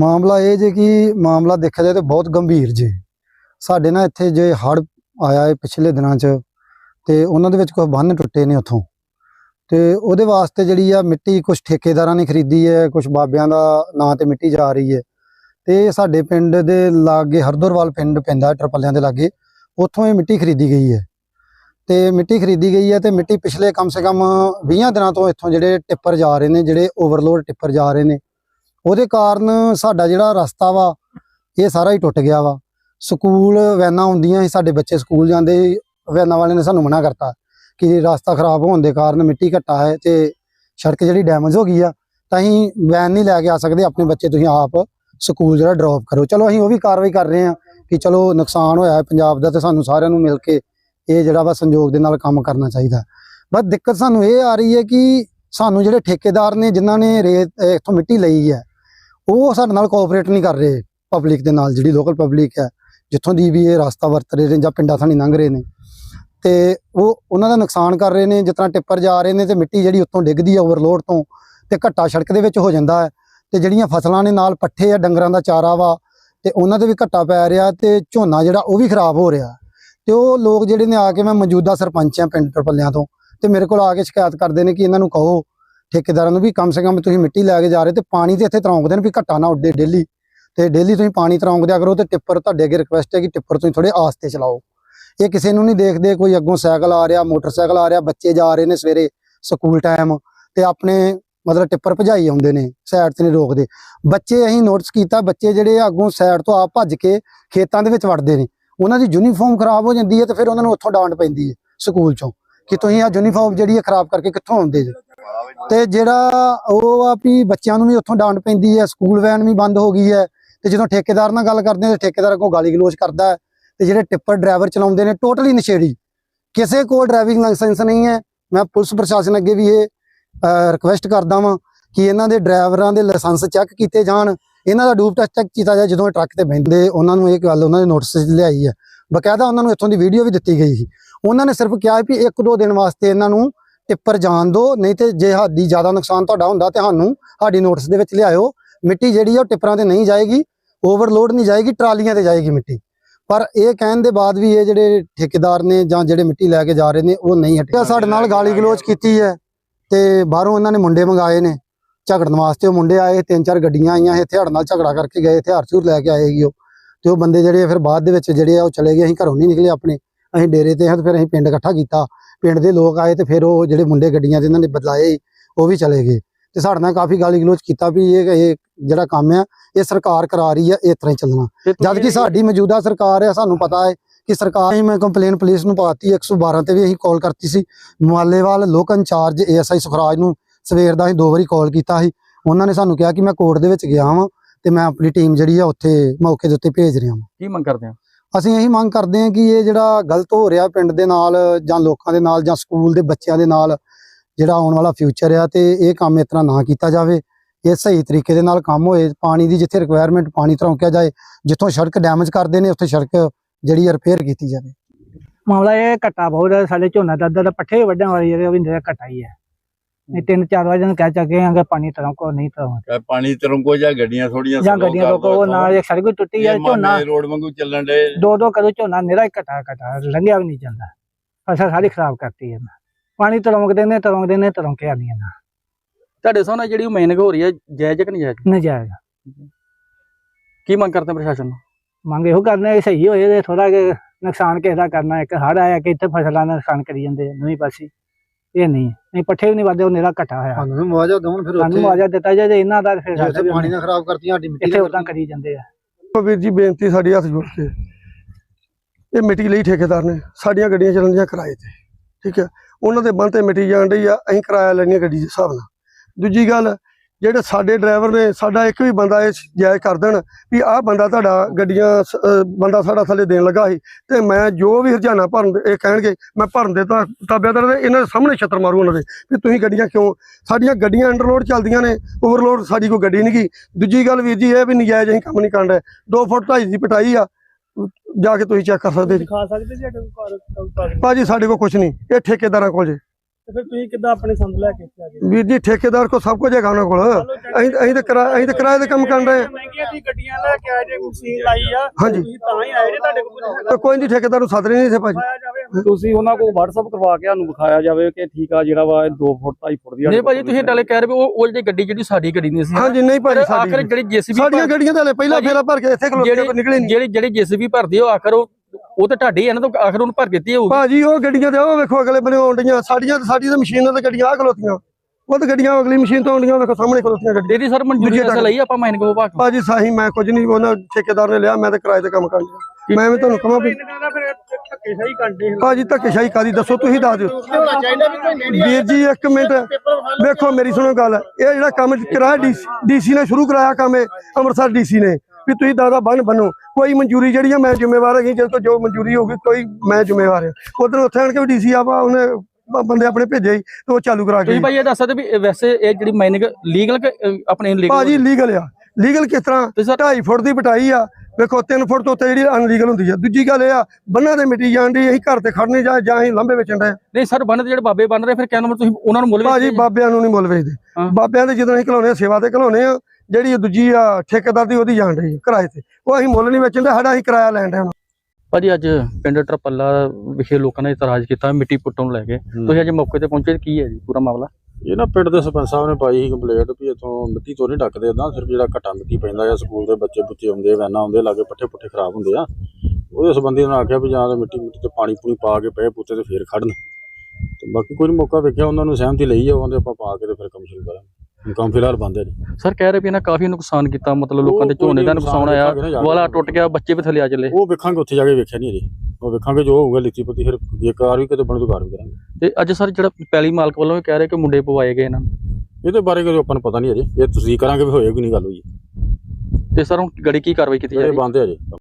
ਮਾਮਲਾ ਇਹ ਜੇ ਕਿ ਮਾਮਲਾ ਦੇਖਿਆ ਜਾਏ ਤਾਂ ਬਹੁਤ ਗੰਭੀਰ ਜੇ। ਸਾਡੇ ਨਾਲ ਇੱਥੇ ਜੇ ਹੜ੍ਹ ਆਇਆ ਹੈ ਪਿਛਲੇ ਦਿਨਾਂ 'ਚ, ਤੇ ਉਹਨਾਂ ਦੇ ਵਿੱਚ ਕੋਈ ਬੰਨ ਟੁੱਟੇ ਨੇ ਉੱਥੋਂ। ਤੇ ਉਹਦੇ ਵਾਸਤੇ ਜਿਹੜੀ ਆ ਮਿੱਟੀ ਕੁਝ ਠੇਕੇਦਾਰਾਂ ਨੇ ਖਰੀਦੀ ਹੈ ਕੁਝ ਬਾਬਿਆਂ ਦਾ ਨਾਂ ਤੇ ਮਿੱਟੀ ਜਾ ਰਹੀ ਹੈ ਤੇ ਸਾਡੇ ਪਿੰਡ ਦੇ ਲਾਗੇ, ਹਰਦੁਰਵਾਲ ਪਿੰਡ ਪੈਂਦਾ ਟਰਪੱਲਿਆਂ ਦੇ ਲਾਗੇ, ਉੱਥੋਂ ਇਹ ਮਿੱਟੀ ਖਰੀਦੀ ਗਈ ਹੈ ਤੇ ਮਿੱਟੀ ਖਰੀਦੀ ਗਈ ਹੈ ਤੇ ਮਿੱਟੀ ਪਿਛਲੇ ਕਮ ਸੇ ਕਮ 20 ਦਿਨਾਂ ਤੋਂ ਇੱਥੋਂ ਜਿਹੜੇ ਟਿੱਪਰ ਜਾ ਰਹੇ ਨੇ, ਜਿਹੜੇ ਓਵਰਲੋਡ ਟਿੱਪਰ ਜਾ ਰਹੇ ਨੇ ਉਹਦੇ ਕਾਰਨ ਸਾਡਾ ਜਿਹੜਾ ਰਸਤਾ ਵਾ, ਇਹ ਸਾਰਾ ਹੀ ਟੁੱਟ ਗਿਆ ਵਾ। ਸਕੂਲ ਵੈਨਾਂ ਹੁੰਦੀਆਂ ਸੀ, ਸਾਡੇ ਬੱਚੇ ਸਕੂਲ ਜਾਂਦੇ ਵੈਨਾਂ ਵਾਲਿਆਂ ਨੇ ਸਾਨੂੰ ਮਨਾ ਕਰਤਾ ਕਿ ਰਸਤਾ ਖਰਾਬ ਹੋਣ ਦੇ ਕਾਰਨ ਮਿੱਟੀ ਘੱਟਾ ਹੈ ਤੇ ਸੜਕ ਜਿਹੜੀ ਡੈਮੇਜ ਹੋ ਗਈ ਆ, ਤਾਂ ਅਸੀਂ ਵੈਨ ਨਹੀਂ ਲੈ ਕੇ ਆ ਸਕਦੇ, ਆਪਣੇ ਬੱਚੇ ਤੁਸੀਂ ਆਪ ਸਕੂਲ ਜਿਹੜਾ ਡ੍ਰੌਪ ਕਰੋ। ਚਲੋ ਅਸੀਂ ਉਹ ਵੀ ਕਾਰਵਾਈ ਕਰ ਰਹੇ ਹਾਂ ਕਿ ਚਲੋ ਨੁਕਸਾਨ ਹੋਇਆ ਹੈ ਪੰਜਾਬ ਦਾ ਤੇ ਸਾਨੂੰ ਸਾਰਿਆਂ ਨੂੰ ਮਿਲ ਕੇ ਇਹ ਜਿਹੜਾ ਵਾ ਸੰਯੋਗ ਦੇ ਨਾਲ ਕੰਮ ਕਰਨਾ ਚਾਹੀਦਾ। ਬਸ ਦਿੱਕਤ ਸਾਨੂੰ ਇਹ ਆ ਰਹੀ ਹੈ ਕਿ ਸਾਨੂੰ ਜਿਹੜੇ ਠੇਕੇਦਾਰ ਨੇ, ਜਿਨ੍ਹਾਂ ਨੇ ਰੇਤ, ਇੱਥੋਂ ਮਿੱਟੀ ਲਈ ਹੈ ਉਹ ਸਾਡੇ ਨਾਲ ਕੋਆਪਰੇਟ ਨਹੀਂ ਕਰ ਰਹੇ ਪਬਲਿਕ ਦੇ ਨਾਲ, ਜਿਹੜੀ ਲੋਕਲ ਪਬਲਿਕ ਹੈ, ਜਿੱਥੋਂ ਦੀ ਵੀ ਇਹ ਰਸਤਾ ਵਰਤ ਰਹੇ ਨੇ ਜਾਂ ਪਿੰਡਾਂ ਥਾਣੀ ਲੰਘ ਰਹੇ ਨੇ। ਤੇ ਉਹ ਉਹਨਾਂ ਦਾ ਨੁਕਸਾਨ ਕਰ ਰਹੇ ਨੇ, ਜਿਸ ਤਰ੍ਹਾਂ ਟਿੱਪਰ ਜਾ ਰਹੇ ਨੇ ਤੇ ਮਿੱਟੀ ਜਿਹੜੀ ਉੱਤੋਂ ਡਿੱਗਦੀ ਹੈ ਓਵਰਲੋਡ ਤੋਂ ਤੇ ਘੱਟਾ ਸੜਕ ਦੇ ਵਿੱਚ ਹੋ ਜਾਂਦਾ ਹੈ। ਤੇ ਜਿਹੜੀਆਂ ਫਸਲਾਂ ਨੇ ਨਾਲ ਪੱਠੇ ਆ, ਡੰਗਰਾਂ ਦਾ ਚਾਰਾ ਵਾ, ਤੇ ਉਹਨਾਂ ਤੇ ਵੀ ਘੱਟਾ ਪੈ ਰਿਹਾ ਤੇ ਝੋਨਾ ਜਿਹੜਾ ਉਹ ਵੀ ਖਰਾਬ ਹੋ ਰਿਹਾ। ਤੇ ਉਹ ਲੋਕ ਜਿਹੜੇ ਨੇ ਆ ਕੇ ਮੈਂ ਮੌਜੂਦਾ ਸਰਪੰਚ ਆ ਪਿੰਡ ਪੱਲਿਆਂ ਤੋਂ, ਤੇ ਮੇਰੇ ਕੋਲ ਆ ਕੇ ਸ਼ਿਕਾਇਤ ਕਰਦੇ ਨੇ ਕਿ ਇਹਨਾਂ ਨੂੰ ਕਹੋ ਠੇਕੇਦਾਰਾਂ ਨੂੰ ਵੀ ਕਮ ਸੇ ਕਮ ਤੁਸੀਂ ਮਿੱਟੀ ਲੈ ਕੇ ਜਾ ਰਹੇ ਤੇ ਪਾਣੀ ਤੇ ਇੱਥੇ ਤਰੌਂਕਦੇ ਨੇ ਵੀ ਘੱਟਾ ਨਾ ਉੱਡੇ ਡੇਲੀ। ਤੇ ਡੇਲੀ ਤੁਸੀਂ ਪਾਣੀ ਤਰੌਂਕ ਕਰੋ ਤੇ ਟਿੱਪਰ ਤੁਹਾਡੇ ਅੱਗੇ ਰਿਕਵੈਸਟ ਹੈ ਕਿ ਟਿੱਪਰ ਤੁਸੀਂ ਥੋੜੇ ਆਸਤੇ ਚਲਾਓ। ਇਹ ਕਿਸੇ ਨੂੰ ਨਹੀਂ ਦੇਖਦੇ, ਕੋਈ ਅੱਗੋਂ ਸਾਈਕਲ ਆ ਰਿਹਾ, ਮੋਟਰਸਾਈਕਲ ਆ ਰਿਹਾ, ਬੱਚੇ ਜਾ ਰਹੇ ਨੇ ਸਵੇਰੇ ਸਕੂਲ ਟਾਈਮ ਤੇ ਆਪਣੇ ਮਤਲਬ ਟਿੱਪਰ ਭਜਾਈ ਆਉਂਦੇ ਨੇ ਸਾਈਡ ਤੇ ਨਹੀਂ ਰੋਕਦੇ। ਬੱਚੇ ਅਸੀਂ ਨੋਟਿਸ ਕੀਤਾ, ਬੱਚੇ ਜਿਹੜੇ ਅੱਗੋਂ ਸਾਈਡ ਤੋਂ ਆਪ ਭੱਜ ਕੇ ਖੇਤਾਂ ਦੇ ਵਿੱਚ ਵੜਦੇ ਨੇ। ਉਹਨਾਂ ਦੀ ਯੂਨੀਫਾਰਮ ਖਰਾਬ ਹੋ ਜਾਂਦੀ ਹੈ ਤੇ ਫਿਰ ਉਹਨਾਂ ਨੂੰ ਉੱਥੋਂ ਡਾਂਟ ਪੈਂਦੀ ਹੈ ਸਕੂਲ ਚੋਂ ਕਿ ਤੁਸੀਂ ਆ ਯੂਨੀਫਾਰਮ ਜਿਹੜੀ ਹੈ ਖਰਾਬ ਕਰਕੇ ਕਿੱਥੋਂ ਆਉਂਦੇ ਜੀ? ਤੇ ਜਿਹੜਾ ਉਹ ਆ ਵੀ ਬੱਚਿਆਂ ਨੂੰ ਵੀ ਉੱਥੋਂ ਡਾਂਟ ਪੈਂਦੀ ਹੈ, ਸਕੂਲ ਵੈਨ ਵੀ ਬੰਦ ਹੋ ਗਈ ਹੈ ਤੇ ਜਦੋਂ ਠੇਕੇਦਾਰ ਨਾਲ ਗੱਲ ਕਰਦੇ ਆ ਤੇ ਠੇਕੇਦਾਰ ਅੱਗੋਂ ਗਾਲੀ ਗਲੋਚ ਕਰਦਾ ਹੈ ਤੇ ਜਿਹੜੇ ਟਿੱਪਰ ਡਰਾਈਵਰ ਚਲਾਉਂਦੇ ਨੇ ਟੋਟਲੀ ਨਸ਼ੇੜੀ। ਕਿਸੇ ਕੋਲ ਡਰਾਈਵਿੰਗ ਲਾਇਸੈਂਸ ਨਹੀਂ ਹੈ। ਮੈਂ ਪੁਲਿਸ ਪ੍ਰਸ਼ਾਸਨ ਅੱਗੇ ਵੀ ਇਹ ਰਿਕੁਐਸਟ ਕਰਦਾ ਵਾਂ ਕਿ ਇਹਨਾਂ ਦੇ ਡਰਾਈਵਰਾਂ ਦੇ ਲਾਇਸੈਂਸ ਚੈੱਕ ਕੀਤੇ ਜਾਣ। ਇਹਨਾਂ ਦਾ ਡੂਪ ਟੈਸਟ ਚੈੱਕ ਕੀਤਾ ਜਾਏ ਜਦੋਂ ਇਹ ਟਰੱਕ ਤੇ ਬਹਿੰਦੇ, ਉਹਨਾਂ ਨੂੰ ਇਹ ਗੱਲ, ਉਹਨਾਂ ਨੇ ਨੋਟਿਸ ਲਿਆਈ ਹੈ। ਬਕਾਇਦਾ ਉਹਨਾਂ ਨੂੰ ਇੱਥੋਂ ਦੀ ਵੀਡੀਓ ਵੀ ਦਿੱਤੀ ਗਈ ਸੀ। ਉਹਨਾਂ ਨੇ ਸਿਰਫ ਕਿਹਾ ਵੀ ਇੱਕ ਦੋ ਦਿਨ ਵਾਸਤੇ ਇਹਨਾਂ ਨੂੰ ਟਿੱਪਰ ਜਾਣ ਦਿਓ ਨਹੀਂ ਤੇ ਜੇ ਸਾਡੀ ਜ਼ਿਆਦਾ ਨੁਕਸਾਨ ਤੁਹਾਡਾ ਹੁੰਦਾ ਤੇ ਸਾਨੂੰ ਸਾਡੀ ਨੋਟਿਸ ਦੇ ਵਿੱਚ ਲਿਆਇਓ। ਮਿੱਟੀ ਜਿਹੜੀ ਆ ਉਹ ਟਿੱਪਰਾਂ ਤੇ ਨਹੀਂ ਜਾਏਗੀ ਓਵਰਲੋਡ ਨਹੀਂ ਜਾਏਗੀ, ਟਰਾਲੀਆਂ ਤੇ ਜਾਏਗੀ ਮਿੱਟੀ। ਪਰ ਇਹ ਕਹਿਣ ਦੇ ਬਾਅਦ ਵੀ ਇਹ ਜਿਹੜੇ ਠੇਕੇਦਾਰ ਨੇ ਜਾਂ ਜਿਹੜੇ ਮਿੱਟੀ ਲੈ ਕੇ ਜਾ ਰਹੇ ਨੇ, ਉਹ ਨਹੀਂ ਹਟਿਆ ਸਾਡੇ ਨਾਲ ਗਾਲੀ ਗਲੋਚ ਕੀਤੀ ਹੈ ਤੇ ਬਾਹਰੋਂ ਇਹਨਾਂ ਨੇ ਮੁੰਡੇ ਮੰਗਾਏ ਨੇ। ਝਗੜਨ ਵਾਸਤੇ ਉਹ ਮੁੰਡੇ ਆਏ, ਤਿੰਨ ਚਾਰ ਗੱਡੀਆਂ ਆਈਆਂ ਇਹ ਹਥਿਆਰ ਨਾਲ ਝਗੜਾ ਕਰਕੇ ਗਏ ਹਥਿਆਰ ਚੂਰ ਲੈ ਕੇ ਆਏਗੀ ਉਹ। ਤੇ ਉਹ ਬੰਦੇ ਜਿਹੜੇ ਆ ਫਿਰ ਬਾਅਦ ਦੇ ਵਿੱਚ ਜਿਹੜੇ ਆ ਉਹ ਚਲੇ ਗਏ, ਅਸੀਂ ਘਰੋਂ ਨਹੀਂ ਨਿਕਲੇ ਆਪਣੇ। ਅਸੀਂ ਡੇਰੇ ਤੇ ਹਾਂ ਤੇ ਫਿਰ ਅਸੀਂ ਪਿੰਡ ਇਕੱਠਾ ਕੀਤਾ। ਪਿੰਡ ਦੇ ਲੋਕ ਆਏ ਤੇ ਫਿਰ ਉਹ ਜਿਹੜੇ ਮੁੰਡੇ ਗੱਡੀਆਂ ਦੇ ਇਹਨਾਂ ਨੇ ਬਦਲਾਏ ਉਹ ਵੀ ਚਲੇ ਗਏ। ਤੇ ਸਾਡੇ ਨਾਲ ਕਾਫੀ ਗਾਲੀ ਗਲੋਚ ਕੀਤਾ ਵੀ ਇਹ ਇਹ ਜਿਹੜਾ ਕੰਮ ਆ ਇਹ ਸਰਕਾਰ ਕਰਾ ਰਹੀ ਆ ਇਸ ਤਰ੍ਹਾਂ ਹੀ ਚੱਲਣਾ। ਜਦ ਕਿ ਸਾਡੀ ਮੌਜੂਦਾ ਸਰਕਾਰ ਹੈ ਸਾਨੂੰ ਪਤਾ ਹੈ ਕਿ ਸਰਕਾਰ ਹੀ ਮੈਂ ਕੰਪਲੇਨ ਪੁਲਿਸ ਨੂੰ ਪਾਤੀ 112 ਤੇ ਵੀ ਅਸੀਂ ਕਾਲ ਕਰਤੀ ਸੀ। ਮੁਆਲੇਵਾਲ ਲੋਕ ਇੰਚਾਰਜ ਏਐਸਆਈ ਸੁਖਰਾਜ ਨੂੰ ਸਵੇਰ ਦਾ ਅਸੀਂ ਦੋ ਵਾਰੀ ਕਾਲ ਕੀਤਾ ਸੀ। ਉਹਨਾਂ ਨੇ ਸਾਨੂੰ ਕਿਹਾ ਕਿ ਮੈਂ ਕੋਰਟ ਦੇ ਵਿੱਚ ਗਿਆ ਵਾਂ ਤੇ ਮੈਂ ਆਪਣੀ ਟੀਮ ਜਿਹੜੀ ਆ ਉੱਥੇ ਮੌਕੇ ਦੇ ਉੱਤੇ ਭੇਜ ਰਿਹਾ ਵਾਂ। ਕੀ ਮੰਗ ਕਰਦੇ ਆ ਅਸੀਂ ਇਹੀ ਮੰਗ ਕਰਦੇ ਹਾਂ ਕਿ ਇਹ ਜਿਹੜਾ ਗਲਤ ਹੋ ਰਿਹਾ ਪਿੰਡ ਦੇ ਨਾਲ ਜਾਂ ਲੋਕਾਂ ਦੇ ਨਾਲ ਜਾਂ ਸਕੂਲ ਦੇ ਬੱਚਿਆਂ ਦੇ ਨਾਲ ਜਿਹੜਾ ਆਉਣ ਵਾਲਾ ਫਿਊਚਰ ਆ ਤੇ ਇਹ ਕੰਮ ਇਸ ਤਰ੍ਹਾਂ ਨਾ ਕੀਤਾ ਜਾਵੇ। ਇਹ ਸਹੀ ਤਰੀਕੇ ਦੇ ਨਾਲ ਕੰਮ ਹੋਏ। ਪਾਣੀ ਦੀ ਜਿੱਥੇ ਰਿਕੁਆਇਰਮੈਂਟ ਪਾਣੀ ਤਰੌਂਕਿਆ ਜਾਏ, ਜਿੱਥੋਂ ਸੜਕ ਡੈਮੇਜ ਕਰਦੇ ਨੇ, ਉੱਥੇ ਸੜਕ ਜਿਹੜੀ ਰਿਪੇਅਰ ਕੀਤੀ ਜਾਵੇ। ਮਾਮਲਾ ਇਹ ਘਟਾ ਬਹੁਤ ਹੈ, ਸਾਡੇ ਝੋਨਾ ਦਾ ਅੱਧਾ ਪੱਠੇ ਵੱਢਣ ਵਾਲੀ ਜਿਹੜੇ ਉਹ ਵੀ ਘਟਾ ਹੀ ਹੈ। ਨਹੀਂ ਤਿੰਨ ਚਾਰ ਵਜੇ ਨੂੰ ਕਹਿ ਚੱਕੇ ਆਂਗੇ ਪਾਣੀ ਤਰ੍ਹਾਂ ਕੋ ਨਹੀਂ ਤਰ੍ਹਾਂ ਚਾਹੇ ਪਾਣੀ ਤਰੋਂ ਕੋ ਜਾਂ ਗੱਡੀਆਂ ਥੋੜੀਆਂ ਜਾਂ ਗੱਡੀਆਂ ਰੋਕੋ ਉਹ ਨਾਲ ਇੱਕ ਸੜਕ ਟੁੱਟੀ ਹੈ ਝੋਨਾ ਰੋਡ ਵਾਂਗੂ ਚੱਲਣ ਦੇ ਦੋ ਦੋ ਕਦੋਂ ਝੋਨਾ ਨਿਰਾ ਘਟਾ ਘਟਾ ਲੰਘਿਆ ਵੀ ਨਹੀਂ ਜਾਂਦਾ। ਫਸਲ ਸਾਰੀ ਖਰਾਬ ਕਰਤੀ ਹੈ ਪਾਣੀ ਤਰੋਂਕਦੇ ਨੇ ਤਰੋਂਕਦੇ ਨੇ ਤਰੋਂਕਿਆ ਨਹੀਂ ਨਾ ਤੁਹਾਡੇ ਸਾਹਮਣੇ ਜਿਹੜੀ ਉਹ ਮੇਨਗ ਹੋ ਰਹੀ ਹੈ ਜਾਇਜ਼ ਕਿ ਨਹੀਂ ਜਾਇਜ਼? ਨਜਾਇਜ਼ ਕੀ ਮੰਗ ਕਰਦੇ ਆ ਪ੍ਰਸ਼ਾਸਨ ਨੂੰ? ਮੰਗ ਇਹੋ ਕਰਨਾ ਸਹੀ ਹੋਏ ਥੋੜਾ ਕਿ ਨੁਕਸਾਨ ਕਿਸੇ ਦਾ ਕਰਨਾ ਇੱਕ ਹੜ ਆਇਆ ਕਿ ਇੱਥੇ ਫਸਲਾਂ ਦਾ ਨੁਕਸਾਨ ਕਰੀ ਜਾਂਦੇ ਆ, ਦੋਵੇਂ ਪਾਸੇ। ਇਹ ਨਹੀਂ ਨਹੀਂ ਪੱਠੇ ਵੀ ਨਹੀਂ ਵੱਧਦੇ ਉਹ ਨਿਰਾ ਘਟਾ ਹੋਇਆ। ਸਾਨੂੰ ਵੀ ਮੁਆਵਜ਼ਾ ਦੇਣ ਫਿਰ ਸਾਨੂੰ ਮੁਆਵਜ਼ਾ ਦਿੱਤਾ ਜਾਏ ਤੇ ਇਹਨਾਂ ਦਾ ਫਿਰ ਸਾਡਾ ਪਾਣੀ ਨਾਲ ਖਰਾਬ ਕਰਤੀਆਂ ਸਾਡੀ ਮਿੱਟੀ ਇੱਥੇ ਉਦਾਂ ਕਰੀ ਜਾਂਦੇ ਆ। ਵੀਰ ਜੀ ਬੇਨਤੀ ਸਾਡੀ ਹੱਥ ਜੋੜ ਕੇ। ਇਹ ਮਿੱਟੀ ਲਈ ਠੇਕੇਦਾਰ ਨੇ ਸਾਡੀਆਂ ਗੱਡੀਆਂ ਚੱਲਣ ਦੀਆਂ ਕਿਰਾਏ ਤੇ ਠੀਕ ਹੈ। ਉਹਨਾਂ ਦੇ ਬੰਦ ਤੇ ਮਿੱਟੀ ਜਾਣ ਡਈ ਆ ਅਸੀਂ ਕਿਰਾਇਆ ਲੈਣੀ ਗੱਡੀ ਦੇ ਹਿਸਾਬ ਨਾਲ। ਦੂਜੀ ਗੱਲ ਜਿਹੜੇ ਸਾਡੇ ਡਰਾਈਵਰ ਨੇ ਸਾਡਾ ਇੱਕ ਵੀ ਬੰਦਾ ਇਹ ਜਾਇਜ਼ ਕਰ ਦੇਣ ਵੀ ਆਹ ਬੰਦਾ ਤੁਹਾਡਾ ਗੱਡੀਆਂ ਬੰਦਾ ਸਾਡਾ ਥੱਲੇ ਦੇਣ ਲੱਗਾ ਸੀ ਤੇ ਮੈਂ ਜੋ ਵੀ ਹਰਜਾਨਾ ਭਰਨ ਇਹ ਕਹਿਣਗੇ ਮੈਂ ਭਰਨ ਦੇ ਤਾਂ ਤਾਬਿਆਦਾਰ ਦੇ ਇਹਨਾਂ ਦੇ ਸਾਹਮਣੇ ਛੱਤਰ ਮਾਰੂ ਉਹਨਾਂ ਦੇ ਵੀ ਤੁਸੀਂ ਗੱਡੀਆਂ ਕਿਉਂ ਸਾਡੀਆਂ ਗੱਡੀਆਂ ਅੰਡਰਲੋਡ ਚੱਲਦੀਆਂ ਨੇ ਓਵਰਲੋਡ ਸਾਡੀ ਕੋਈ ਗੱਡੀ ਨਹੀਂ ਗਈ ਦੂਜੀ ਗੱਲ ਵੀਰ ਜੀ ਇਹ ਵੀ ਨਜਾਇਜ਼ ਅਸੀਂ ਕੰਮ ਨਹੀਂ ਕਰਨ ਡਏ। 2 ਫੁੱਟ ਢਾਈ ਦੀ ਪਟਾਈ ਆ ਜਾ ਕੇ ਤੁਸੀਂ ਚੈੱਕ ਕਰ ਸਕਦੇ ਜੀ। ਦਿਖਾ ਸਕਦੇ ਜੀ ਭਾਜੀ ਸਾਡੇ ਕੋਲ ਕੁਝ ਨਹੀਂ ਇਹ ਠੇਕੇਦਾਰਾਂ ਕੋਲ ਜੇ। ਤੇ ਫਿਰ ਤੁਸੀਂ ਕਿੱਦਾਂ ਆਪਣੇ ਸੰਦ ਲੈ ਕੇ ਇੱਥੇ ਆ ਗਏ? ਵੀਰ ਜੀ ਠੇਕੇਦਾਰ ਕੋ ਸਭ ਕੁਝ ਹੈਗਾ ਉਹਨਾਂ ਕੋਲ। ਅਸੀਂ ਅਸੀਂ ਤਾਂ ਕਿਰਾਏ ਅਸੀਂ ਤਾਂ ਕਿਰਾਏ ਦੇ ਕੰਮ ਕਰ ਰਹੇ ਹਾਂ। ਮਹਿੰਗੀਆਂ ਦੀ ਗੱਡੀਆਂ ਲੈ ਕੇ ਆਏ ਜੇ ਮਸ਼ੀਨ ਲਾਈ ਆ ਹਾਂਜੀ। ਤੁਸੀਂ ਤਾਂ ਹੀ ਆਏ ਜੇ ਤੁਹਾਡੇ ਕੋਲ ਕੁਝ ਹੈਗਾ। ਤੇ ਕੋਈ ਨਹੀਂ ਠੇਕੇਦਾਰ ਨੂੰ ਸੱਦ ਰਹੇ ਨਹੀਂ ਇੱਥੇ ਭਾਜੀ। ਆਇਆ ਜਾਵੇ। ਤੁਸੀਂ ਉਹਨਾਂ ਕੋਲ WhatsApp ਕਰਵਾ ਕੇ ਸਾਨੂੰ ਵਿਖਾਇਆ ਜਾਵੇ ਕਿ ਠੀਕ ਆ ਜਿਹੜਾ ਵਾ 2 ਫੁੱਟ 2.5 ਫੁੱਟ ਦੀ ਨਹੀਂ ਭਾਜੀ ਤੁਸੀਂ ਟਾਲੇ ਕਹਿ ਰਹੇ ਹੋ ਉਹ ਉਹ ਜਿਹੜੀ ਗੱਡੀ ਜਿਹੜੀ ਸਾਡੀ ਗੱਡੀ ਨਹੀਂ ਸੀ। ਹਾਂਜੀ ਨਹੀਂ ਭਾਜੀ ਆਖਰ ਸਾਡੀ ਜਿਹੜੀ ਜੀਸੀਬੀ ਸਾਡੀਆਂ ਗੱਡੀਆਂ ਤਾਂ ਹਲੇ ਪਹਿਲਾਂ ਫੇਰਾ ਭਰ ਕੇ ਇੱਥੇ ਕੋਈ ਨਿਕਲੇ ਨਹੀਂ ਜਿਹੜੀ ਜਿਹੜੀ ਜੀਸੀਬੀ ਭਰਦੀ ਉਹ ਆਖਰ ਉਹ ਉਹ ਤਾਂ ਢਾਡੀ ਹੈ ਨਾ ਤਾਂ ਆਖਰ ਉਹਨੂੰ ਭਰ ਦਿੱਤੀ ਹੋਊਗੀ। ਭਾਜੀ ਉਹ ਗੱਡੀਆਂ ਤੇ ਉਹ ਵੇਖੋ ਅਗਲੇ ਬਣੇ ਆਉਂਦੀਆਂ ਸਾਡੀਆਂ ਤੇ ਸਾਡੀ ਤਾਂ ਮਸ਼ੀਨਾਂ ਤੇ ਗੱਡੀਆਂ ਆ ਖਲੋਤੀਆਂ। ਉਹ ਤਾਂ ਗੱਡੀਆਂ ਅਗਲੀ ਮਸ਼ੀਨ ਤੋਂ ਆਉਂਦੀਆਂ ਵੇਖੋ ਸਾਹਮਣੇ ਖਲੋਤੀਆਂ ਗੱਡੀਆਂ। ਇਹਦੀ ਸਰ ਮਨਜ਼ੂਰੀ ਦੂਜੇ ਅਸਲ ਤੱਕ। ਲਈ ਆਪਾਂ ਮਾਈਨ ਕੋ। ਭਾਗ ਭਾਜੀ ਸਾਹੀ ਮੈਂ ਕੁਝ ਨਹੀਂ ਉਹਨਾਂ ਠੇਕੇਦਾਰ ਨੇ ਲਿਆ ਮੈਂ ਤਾਂ ਕਿਰਾਏ ਤੇ ਕੰਮ ਕਰ ਲਿਆ ਮੈਂ ਵੀ ਤੁਹਾਨੂੰ ਕਹਾਂ ਵੀ ਇਹਨਾਂ ਦਾ ਫਿਰ ਧੱਕੇ ਸਹੀ ਕਰਦੇ ਭਾਜੀ ਧੱਕੇਸ਼ਾਹੀ ਕਾਦੀ ਦੱਸੋ ਤੁਸੀਂ ਦੱਸ ਦਿਓ। ਵੀਰ ਜੀ ਇੱਕ ਮਿੰਟ। ਵੇਖੋ ਮੇਰੀ ਸੁਣੋ ਗੱਲ। ਇਹ ਜਿਹੜਾ ਕੰਮ ਕਰਾਇਆ ਡੀਸੀ ਨੇ ਸ਼ੁਰੂ ਕਰਾਇਆ ਕੰਮ ਇਹ ਅੰਮ੍ਰਿਤਸਰ ਡੀਸੀ ਨੇ। ਵੀ ਤੁਸੀਂ ਦਾਦਾ ਬੰਨ ਬੰਨੋ। ਕੋਈ ਮਨਜ਼ੂਰੀ ਜਿਹੜੀ ਆ ਮੈਂ ਜ਼ਿੰਮੇਵਾਰ ਹੈਗੀ ਜਦੋਂ ਤੋਂ ਜੋ ਮਨਜ਼ੂਰੀ ਹੋਊਗੀ ਕੋਈ ਮੈਂ ਜ਼ਿੰਮੇਵਾਰ ਹਾਂ ਉਧਰ ਉੱਥੇ ਆਣ ਕੇ ਡੀਸੀ ਆਵਾ ਉਹਨੇ ਬੰਦੇ ਆਪਣੇ ਭੇਜੇ ਤੇ ਉਹ ਚਾਲੂ ਕਰਾ ਕੇ ਤੁਸੀਂ ਭਾਈ ਇਹ ਦੱਸ ਸਕਦੇ ਵੀ ਵੈਸੇ ਇਹ ਜਿਹੜੀ ਮਾਈਨਿੰਗ ਲੀਗਲ ਆਪਣੇ ਲੀਗਲ ਭਾਜੀ ਲੀਗਲ ਆ। ਲੀਗਲ ਕਿਸ ਤਰ੍ਹਾਂ? ਤੇ ਸਰ 2.5 ਫੁੱਟ ਦੀ ਪਟਾਈ ਆ। ਵੇਖੋ 3 ਫੁੱਟ ਤੋਂ ਉੱਤੇ ਜਿਹੜੀ ਅਨਲੀਗਲ ਹੁੰਦੀ ਆ। ਦੂਜੀ ਗੱਲ ਇਹ ਆ ਬੰਨਾਂ ਦੇ ਮਿੱਟੀ ਜਾਣ ਦੀ ਅਸੀਂ ਘਰ ਤੇ ਖੜਨੇ ਜਾਂ ਜਾਂ ਅਸੀਂ ਲੰਬੇ ਵੇਚਣ ਦੇ ਨਹੀਂ ਸਰ ਬੰਨ ਜਿਹੜੇ ਬਾਬੇ ਬਣ ਰਹੇ ਫਿਰ ਕਹਿਣ ਨੂੰ ਤੁਸੀਂ ਉਹਨਾਂ ਨੂੰ ਮੁੱਲ ਵੇਚਦੇ ਭਾਜੀ। ਬਾਬਿਆਂ ਨੂੰ ਨਹੀਂ ਮੁੱਲ ਵੇਚਦੇ। ਹਾਂ। ਬਾਬਿਆਂ ਦੇ ਜਦੋਂ ਅਸੀਂ ਘਲਾਉਣੇ ਆ ਸੇਵਾ ਤੇ ਘਲਾਉਣੇ ਆ ਜਿਹੜੀ ਦੂਜੀ ਆ ਠੇਕੇਦਾਰ ਦੀ ਉਹਦੀ ਜਾਣ ਰਹੀ ਕਿਰਾਏ ਤੇ। ਉਹ ਅਸੀਂ ਮੁੱਲ ਨਹੀਂ ਵੇਚਣ ਦੇ ਸਾਡਾ ਅਸੀਂ ਕਿਰਾਇਆ ਲੈਣ ਦੇ ਭਾਜੀ ਅੱਜ ਪਿੰਡ ਟਰਪੱਲਾ ਵਿਖੇ ਲੋਕਾਂ ਨੇ ਇਤਰਾਜ਼ ਕੀਤਾ ਮਿੱਟੀ ਪੁੱਟਣ ਨੂੰ ਲੈ ਕੇ। ਤੁਸੀਂ ਅੱਜ ਮੌਕੇ ਤੇ ਪਹੁੰਚੇ ਕੀ ਹੈ ਜੀ ਪੂਰਾ ਮਾਮਲਾ? ਇਹ ਨਾ ਪਿੰਡ ਦੇ ਸਰਪੰਚ ਸਾਹਿਬ ਨੇ ਪਾਈ ਸੀ ਕੰਪਲੇਂਟ ਵੀ ਇਥੋਂ ਮਿੱਟੀ ਤੋਂ ਨਹੀਂ ਢੱਕਦੇ ਇਦਾਂ ਸਿਰਫ ਜਿਹੜਾ ਘਟਾ ਮਿੱਟੀ ਪੈਂਦਾ ਆ ਸਕੂਲ ਦੇ ਬੱਚੇ ਬੁੱਚੇ ਆਉਂਦੇ ਵੈਨਾਂ ਆਉਂਦੇ ਲਾਗੇ ਪੱਠੇ ਪੁੱਠੇ ਖਰਾਬ ਹੁੰਦੇ ਆ। ਉਹਦੇ ਸੰਬੰਧੀ ਉਹਨਾਂ ਆਖਿਆ ਵੀ ਜਾਂ ਤਾਂ ਮਿੱਟੀ ਮਿੱਟੀ ਤੇ ਪਾਣੀ ਪੂਣੀ ਪਾ ਕੇ ਪਏ ਪੁੱਤੇ ਤੇ ਫੇਰ ਖੜਨ। ਤੇ ਬਾਕੀ ਕੋਈ ਨੀ ਮੌਕਾ ਵੇਖਿਆ ਉਹਨਾਂ ਨੂੰ ਸਹਿਮਤੀ ਲਈ ਆ ਉਹਦੇ ਆਪਾਂ ਪਾ ਕੇ ਤੇ ਫਿਰ ਕੰਮ ਸ਼ੁਰੂ ਕਰਾਂਗੇ। ਕੰਮ ਫਿਲਹਾਲ ਬੰਦ ਹੈ ਜੀ। ਸਰ ਕਹਿ ਰਹੇ ਵੀ ਇਹਨਾਂ ਕਾਫੀ ਨੁਕਸਾਨ ਕੀਤਾ ਮਤਲਬ ਲੋਕਾਂ ਦੇ ਝੋਨੇ ਦਾ ਨੁਕਸਾਨ ਆਇਆ ਜਾ। ਵਾਲਾ ਟੁੱਟ ਗਿਆ ਬੱਚੇ ਵੀ ਥੱਲੇ ਆ ਚੱਲੇ। ਉਹ ਵੇਖਾਂਗੇ ਉੱਥੇ ਜਾ ਕੇ ਵੇਖਿਆ ਨਹੀਂ ਜੀ ਉਹ ਵੇਖਾਂਗੇ ਜੋ ਹੋਊਗਾ ਲਿੱਤੀ ਪੱਤੀ ਫਿਰ ਜੇ ਕਾਰ ਵੀ ਕਿਤੇ ਬਣੂ ਤਾਂ ਕਾਰ ਵੀ ਕਰਾਂਗੇ। ਤੇ ਅੱਜ ਸਰ ਜਿਹੜਾ ਪੈਲੀ ਮਾਲਕ ਵੱਲੋਂ ਵੀ ਕਹਿ ਰਹੇ ਕਿ ਮੁੰਡੇ ਪਵਾਏ ਗਏ ਇਹਨਾਂ ਨੂੰ। ਇਹਦੇ ਬਾਰੇ ਕੋਈ ਆਪਾਂ ਨੂੰ ਪਤਾ ਨਹੀਂ ਅਜੇ। ਇਹ ਤੁਸੀਂ ਕਰਾਂਗੇ ਵੀ ਹੋਏਗੀ ਨਹੀਂ ਗੱਲ ਹੋਈ। ਤੇ ਸਰ ਹੁਣ ਗੜੀ ਕੀ ਕਾਰਵਾਈ ਕੀਤੀ ਇਹ ਜਾਏਗੀ? ਬੰਦ ਹੈ ਜੀ